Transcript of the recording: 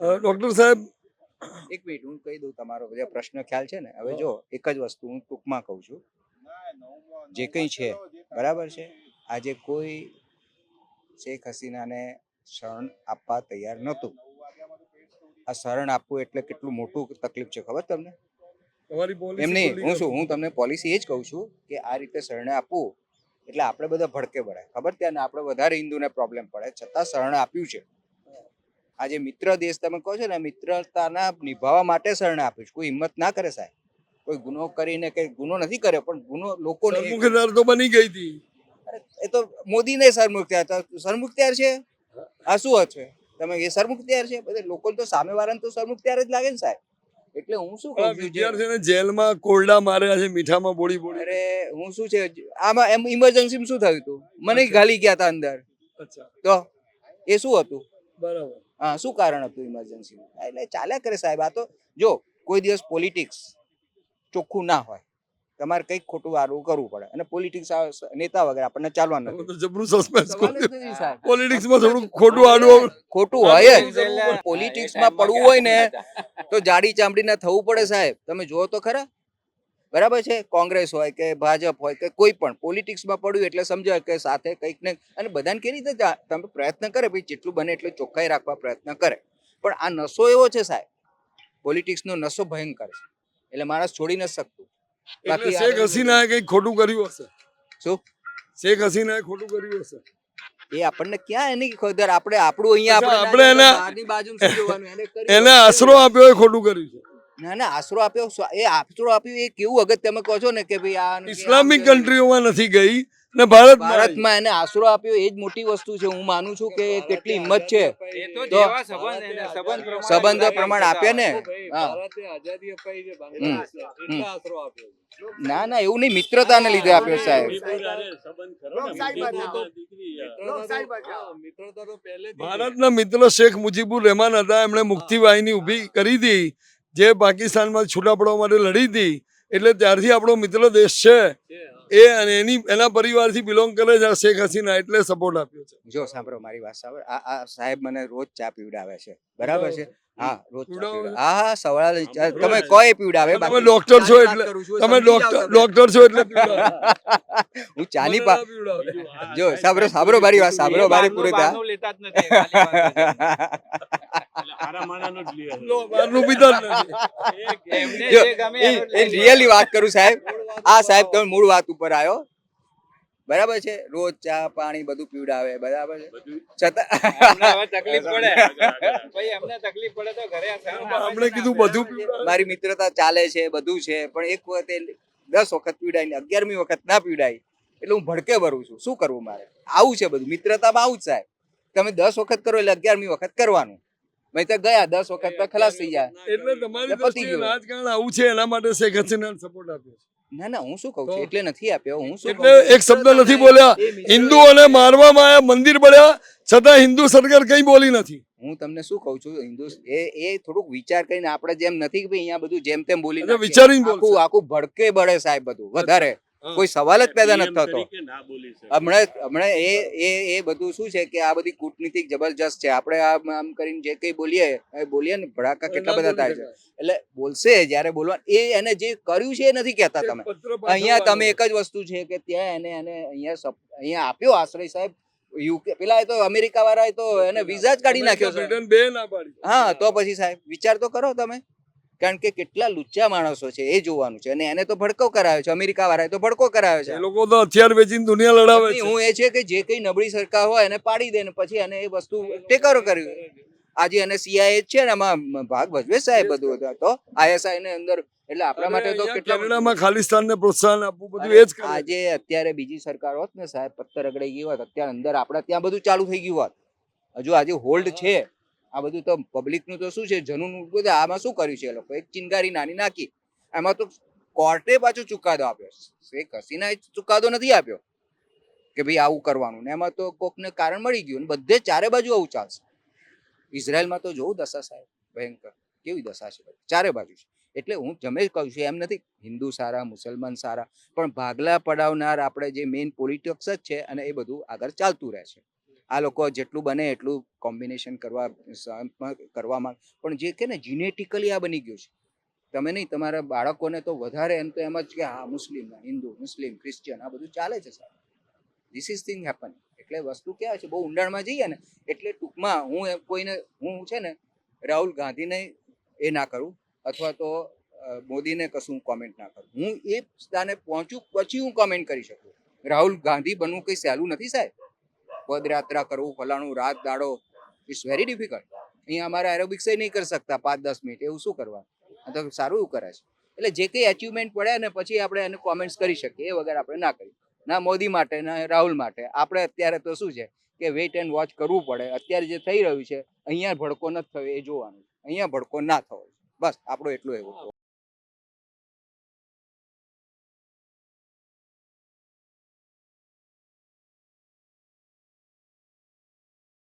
Doctor સાહેબ. એક minute હું કહી દઉં તમારો જે પ્રશ્ન ખ્યાલ છે ને હવે જો એક જ વસ્તુ હું ટૂંકમાં કહું છું. જે કંઈ છે બરાબર છે? આજે કોઈ શેખ હસીનાને શરણ આપવા તૈયાર નહોતું. આ શરણ આપવું એટલે કેટલું મોટું તકલીફ છે ખબર તમને? એમ નહીં હું શું હું તમને પોલિસી એ જ કહું છું કે આ રીતે શરણે આપવું એટલે આપણે બધા ભડકે ભરાય ખબર? ત્યાં ને આપણે વધારે હિન્દુને પ્રોબ્લેમ પડે છતાં શરણ આપ્યું છે. આજે મિત્ર દેશ તમે કહો છો ને મિત્રતાના નિભાવવા માટે શરણ આપીશ છે. કોઈ હિંમત ના કરે સાહેબ. કોઈ ગુનો કરીને કે ગુનો નથી કર્યો પણ ગુનો લોકોને સરમુખત્યાર તો બની ગઈ હતી. એ તો મોદીને સરમુખત્યાર સરમુખત્યાર છે? આ શું છે? તમે એ સરમુખત્યાર છે? બધા લોકો તો સામે વાળાને તો સરમુખત્યાર જ લાગે ને સાહેબ. એટલે હું શું કહું વિદ્યાર્થીને જેલમાં કોરડા માર્યા છે મીઠામાં બોળી બોળી. અરે હું શું છે? આમાં એમ ઇમરજન્સી શું થયું હતું? મને ગાલી ગયા હતા અંદર. અચ્છા. તો એ શું હતું? બરાબર. હા શું કારણ હતું ઇમરજન્સી એટલે ચાલ્યા કરે સાહેબ આ તો જો કોઈ દિવસ પોલિટિક્સ ચોખ્ખું ના હોય તમારે કંઈક ખોટું આરું કરવું પડે. અને પોલિટિક્સ નેતા વગર આપણને ચાલવા નથી. જબરું સસ્પેન્સ પોલિટિક્સમાં થોડું ખોટું આડું ખોટું હોય જ. પોલિટિક્સમાં પડવું હોય ને તો જાડી ચામડીને થવું પડે સાહેબ. તમે જુઓ તો ખરા. બરાબર છે? કોંગ્રેસ હોય કે ભાજપ હોય કે કોઈ પણ પોલિટિક્સમાં પડ્યું એટલે સમજાય કે સાથે કંઈક ને અને બધાને કેવી રીતે તમે પ્રયત્ન કરે ભાઈ જેટલું બને એટલું ચોખ્ખાઈ રાખવા પ્રયત્ન કરે. પણ આ નશો એવો છે સાહેબ પોલિટિક્સનો નશો ભયંકર છે. એટલે માણસ છોડી ન શકતું. બાકી શેખ હસીનાએ કંઈક ખોટું કર્યું હશે? શું? શેખ હસીનાએ ખોટું કર્યું હશે? એ આપણને ક્યાં એની ખબર આપણે આપણું અહીંયા આપણે એના- કર્યું એને આશરો આપ્યો એ ખોટું કર્યું છે. ના ના આશરો આપ્યો એ આશરો આપ્યો એ કેવું અગત્ય? તમે કહો છો ને કે ભાઈ આ ઇસ્લામિક કન્ટ્રીઓમાં નથી ગઈ ને ભારત ભારતમાં એને આશરો આપ્યો એ જ મોટી વસ્તુ છે. હું માનું છું કે કેટલી હિંમત છે. તો સંબંધ પ્રમાણે સંબંધો બધા પ્રમાણે આપે ને? આઝાદી અપાઈ છે આશરો આપ્યો ના ના એવું નહીં મિત્રતાને લીધે આપ્યો સાહેબ. હા, મિત્રતા તો પહેલેથી છે. ભારતના મિત્ર શેખ મુજીબુર રહેમાન હતા. એમણે મુક્તિ વાહિની ઊભી કરી હતી જે પાકિસ્તાનમાં છૂટા પડવા માટે લડી હતી એટલે ત્યારથી આપણો મિત્ર દેશ છે. એ અને એની એના પરિવારથી બિલોંગ કરે છે આ શેખ હસીના એટલે સપોર્ટ આપ્યો છે. જો સાંભળો મારી વાત સાંભળો. આ આ સાહેબ મને રોજ ચા પીવડાવે છે. બરાબર છે? હા રોજ ચા પીવડાવો. પીવડાવે. હા હા સવાલ તમે કોઈ પીવડાવે? તમે ડોક્ટર છો એટલે તમે ડોક્ટર ડોક્ટર છો એટલે હું ચાની પા જો સાંભળો સાંભળો મારી વાત સાંભળો મારી પૂરી થા લેતા જ નથી રિયલી વાત કરું સાહેબ. આ સાહેબ તમે મૂળ વાત ઉપર આવ્યો બરાબર છે? રોજ ચા પાણી બધું પીવડાવે બરાબર છે? છતાં તકલીફ પડે. તકલીફ પડે તો ઘરે આ કીધું બધું મારી મિત્રતા ચાલે છે બધું છે પણ એક વખતે દસ વખત પીવડાય ને અગિયારમી વખત ના પીવડાય. એટલે હું ભડકે ભરું છું. શું કરવું મારે? આવું છે બધું. મિત્રતામાં આવું જ સાહેબ. તમે દસ વખત કરો એટલે અગિયારમી વખત કરવાનું. મેં તો ગયા દસ વખત તો ખલાસ થઈ ગયા. એટલે તમારી દ્રષ્ટિએ રાજકારણ આવું છે એના માટે શેખ હસીના સપોર્ટ આપ્યો ના ના હું શું કહું છું? એટલે નથી આપ્યો હું શું એટલે એક શબ્દ નથી બોલ્યા. હિન્દુઓને મારવામાં આવ્યા મંદિર બળ્યા છતાં હિન્દુ સરકાર કઈ બોલી નથી. હું તમને શું કહું છું? હિન્દુ એ એ થોડુંક વિચાર કરીને આપણે જેમ નથી કે ભાઈ અહીંયા બધું જેમ તેમ બોલી. વિચારીને આખું આખું ભડકે બળે સાહેબ બધું વધારે. કોઈ સવાલ જ પેદા નથી થતો. હમણાં હમણાં એ એ એ બધું શું છે કે આ બધી કૂટનીતિ જબરજસ્ત છે. આપણે આમ આમ કરીને જે કંઈ બોલીએ એ બોલીએ ને ભડાકા કેટલા બધા થાય છે. એટલે બોલશે જ્યારે બોલવા એ એને જે કર્યું છે એ નથી કહેતા તમે. અહીંયા તમે એક જ વસ્તુ છે કે ત્યાં એને એને અહીંયા અહીંયા આપ્યો આશ્રય સાહેબ. યુકે પેલા એ તો અમેરિકા વાળા તો એને વિઝા જ કાઢી નાખ્યો છે. બ્રિટન બે ના પાડી. હા તો પછી સાહેબ વિચાર તો કરો તમે. કારણ કે કેટલા લુચ્ચા માણસો છે એ જોવાનું છે. અને એને તો ભડકો કરાયો છે અમેરિકા વાળાએ તો ભડકો કરાયો છે. એ લોકો તો હથિયાર વેચીને દુનિયા લડાવે છે. હું એ છે કે જે કઈ નબળી સરકાર હોય એને પાડી દે ને પછી એને એ વસ્તુ ટેકરો કર્યું આજે અને સીઆઈએ છે ને એમાં ભાગ ભજવે સાહેબ બધું હતું. તો? આઈએસઆઈ ને અંદર. એટલે આપણા માટે તો કેટલા ખાલિસ્તાનને પ્રોત્સાહન આપવું બધું એ જ આજે અત્યારે બીજી સરકાર હોત ને સાહેબ પત્તર અગડાઈ ગઈ હોત અત્યારે અંદર આપણે ત્યાં બધું ચાલુ થઈ ગયું હોત. હજુ આજે હોલ્ડ છે. આ બધું તો પબ્લિકનું તો શું છે? જનૂન બધું આમાં શું કર્યું છે એ લોકો? એક ચિનગારી નાની નાખી. એમાં તો કોર્ટે પાછો ચુકાદો આપ્યો. શેખ હસીનાએ ચુકાદો નથી આપ્યો કે ભાઈ આવું કરવાનું. ને એમાં તો કોકને કારણ મળી ગયું. ને બધે ચારે બાજુ આવું ચાલશે. ઇઝરાયલમાં તો જોવું દશા સાહેબ. ભયંકર. કેવી દશા છે ચારે બાજુ છે. એટલે હું જમે કહું છું, એમ નથી. હિન્દુ સારા, મુસલમાન સારા. પણ ભાગલા પડાવનાર આપણે જે મેઇન પોલિટિક્સ જ છે અને એ બધું આગળ ચાલતું રહે છે. આ લોકો જેટલું બને એટલું કોમ્બિનેશન કરવા કરવામાં પણ જે કે ને જીનેટિકલી આ બની ગયું છે. તમે નહીં, તમારા બાળકોને તો વધારે એમ તો એમ જ કે હા, મુસ્લિમ, હિન્દુ, મુસ્લિમ ક્રિશ્ચિયન આ બધું ચાલે છે સાહેબ. ધીસ ઇઝ થિંગ હેપન એટલે વસ્તુ ક્યાં છે? બહુ ઊંડાણમાં જઈએ ને, એટલે ટૂંકમાં હું કોઈને, હું છે ને, રાહુલ ગાંધીને એ ના કરું, અથવા તો મોદીને કશું કોમેન્ટ ના કરું. હું એ સ્થાને પહોંચું, પછી હું કોમેન્ટ કરી શકું. રાહુલ ગાંધી બનવું કંઈ સહેલું નથી સાહેબ. પદયાત્રા કરવું, ફલાણું રાત દાડો ઇટ્સ વેરી ડિફિકલ્ટ અહીંયા અમારા એરોબિક્સ નહીં કરી શકતા પાંચ, દસ મિનિટ. એવું શું કરવા આ તો સારું એવું કરે છે. એટલે જે કંઈ અચીવમેન્ટ પડે ને પછી આપણે એને કોમેન્ટ્સ કરી શકીએ, એ વગર આપણે ના કરીએ. ના મોદી માટે, ના રાહુલ માટે. આપણે અત્યારે તો શું છે કે વેઇટ એન્ડ વોચ કરવું પડે. અત્યારે જે થઈ રહ્યું છે, અહીંયા ભડકો નથી થયો, એ જોવાનું અહીંયા ભડકો ના થવો બસ, આપણો એટલું એવું.